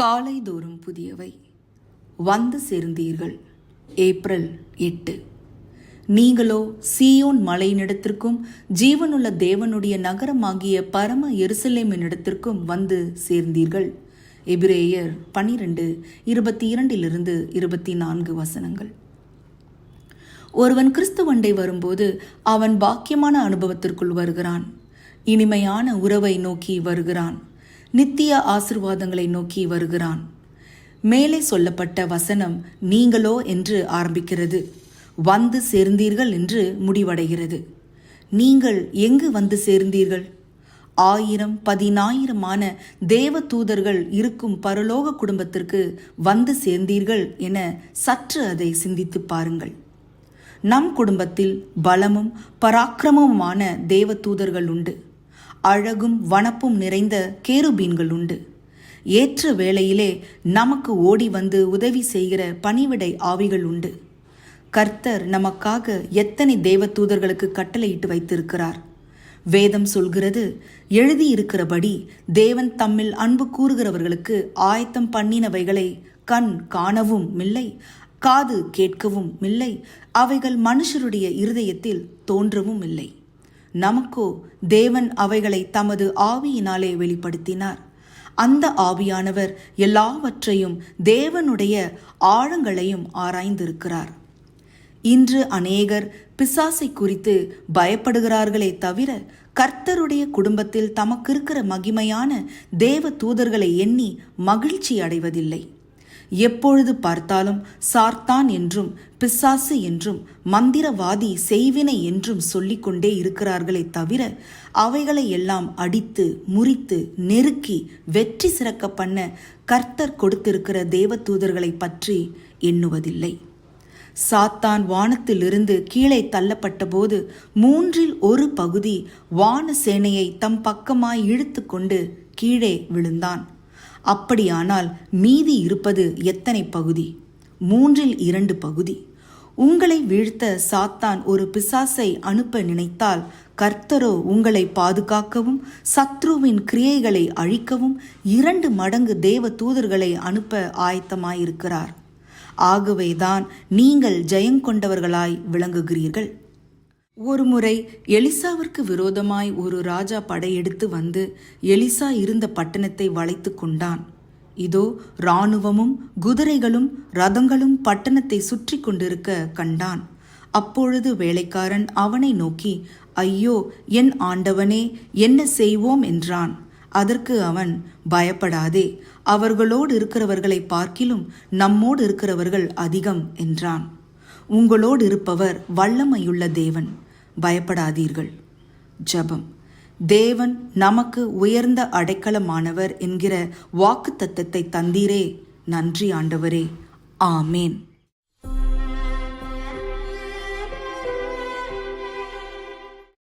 காலை தோறும் புதியவை. வந்து சேர்ந்தீர்கள். ஏப்ரல் எட்டு. நீங்களோ சீயோன் மலையினிடத்திற்கும் ஜீவனுள்ள தேவனுடைய நகரமாகிய பரம எருசலேமினிடத்திற்கும் வந்து சேர்ந்தீர்கள். எபிரேயர் பனிரெண்டு இருபத்தி இரண்டிலிருந்து இருபத்தி நான்கு வசனங்கள். ஒருவன் கிறிஸ்துவண்டை வரும்போது அவன் பாக்கியமான அனுபவத்திற்குள் வருகிறான். இனிமையான உறவை நோக்கி வருகிறான். நித்திய ஆசிர்வாதங்களை நோக்கி வருகிறான். மேலே சொல்லப்பட்ட வசனம் நீங்களோ என்று ஆரம்பிக்கிறது. வந்து சேர்ந்தீர்கள் என்று முடிவடைகிறது. நீங்கள் எங்கு வந்து சேர்ந்தீர்கள்? ஆயிரம் பதினாயிரமான தேவ தூதர்கள் இருக்கும் பரலோக குடும்பத்திற்கு வந்து சேர்ந்தீர்கள் என சற்று அதை சிந்தித்து பாருங்கள். நம் குடும்பத்தில் பலமும் பராக்கிரமமுமான தேவ தூதர்கள் உண்டு. அழகும் வனப்பும் நிறைந்த கேருபீன்கள் உண்டு ஏற்ற வேளையிலே நமக்கு ஓடி வந்து உதவி செய்கிற பணிவிடை ஆவிகள் உண்டு கர்த்தர் நமக்காக எத்தனை தேவதூதர்களுக்கு கட்டளையிட்டு வைத்திருக்கிறார். வேதம் சொல்கிறது எழுதியிருக்கிறபடி தேவன் தம்மில் அன்பு கூறுகிறவர்களுக்கு ஆயத்தம் பண்ணினவைகளை கண் காணவும் இல்லை காது கேட்கவும் இல்லை அவைகள் மனுஷருடைய இருதயத்தில் தோன்றவும் இல்லை. நமக்கோ தேவன் அவைகளை தமது ஆவியினாலே வெளிப்படுத்தினார். அந்த ஆவியானவர் எல்லாவற்றையும் தேவனுடைய ஆழங்களையும் ஆராய்ந்திருக்கிறார். இன்று அநேகர் பிசாசை குறித்து பயப்படுகிறார்களே தவிர கர்த்தருடைய குடும்பத்தில் தமக்கு இருக்கிற மகிமையான தேவ தூதர்களை எண்ணி மகிழ்ச்சி அடைவதில்லை. எப்பொழுது பார்த்தாலும் சார்த்தான் என்றும் பிசாசு என்றும் மந்திரவாதி செய்வினை என்றும் சொல்லிக்கொண்டே இருக்கிறார்களே தவிர அவைகளை எல்லாம் அடித்து முறித்து நெருக்கி வெற்றி சிறக்க பண்ண கர்த்தர் கொடுத்திருக்கிற தேவ தூதர்களை பற்றி எண்ணுவதில்லை. சாத்தான் வானத்திலிருந்து கீழே தள்ளப்பட்டபோது மூன்றில் ஒரு பகுதி வான சேனையை தம் பக்கமாய் இழுத்து கொண்டு கீழே விழுந்தான். அப்படியானால் மீதி இருப்பது எத்தனை பகுதி? மூன்றில் இரண்டு பகுதி. உங்களை வீழ்த்த சாத்தான் ஒரு பிசாசை அனுப்ப நினைத்தால் கர்த்தரோ உங்களை பாதுகாக்கவும் சத்ருவின் கிரியைகளை அழிக்கவும் இரண்டு மடங்கு தேவ தூதர்களை அனுப்ப ஆயத்தமாயிருக்கிறார். ஆகவேதான் நீங்கள் ஜெயங்கொண்டவர்களாய் விளங்குகிறீர்கள். ஒருமுறை எலிசாவிற்கு விரோதமாய் ஒரு ராஜா படையெடுத்து வந்து எலிசா இருந்த பட்டணத்தை வளைத்து கொண்டான். இதோ இராணுவமும் குதிரைகளும் ரதங்களும் பட்டணத்தை சுற்றி கொண்டிருக்க கண்டான். அப்பொழுது வேலைக்காரன் அவனை நோக்கி ஐயோ என் ஆண்டவனே என்ன செய்வோம்? என்றான். அதற்கு அவன் பயப்படாதே அவர்களோடு இருக்கிறவர்களை பார்க்கிலும் நம்மோடு இருக்கிறவர்கள் அதிகம் என்றான். உங்களோடு இருப்பவர் வல்லமையுள்ள தேவன். பயப்படாதீர்கள். ஜபம். தேவன் நமக்கு உயர்ந்த அடைக்கலமானவர் என்கிற வாக்கு தத்தத்தை தந்தீரே. நன்றி ஆண்டவரே. ஆமேன்.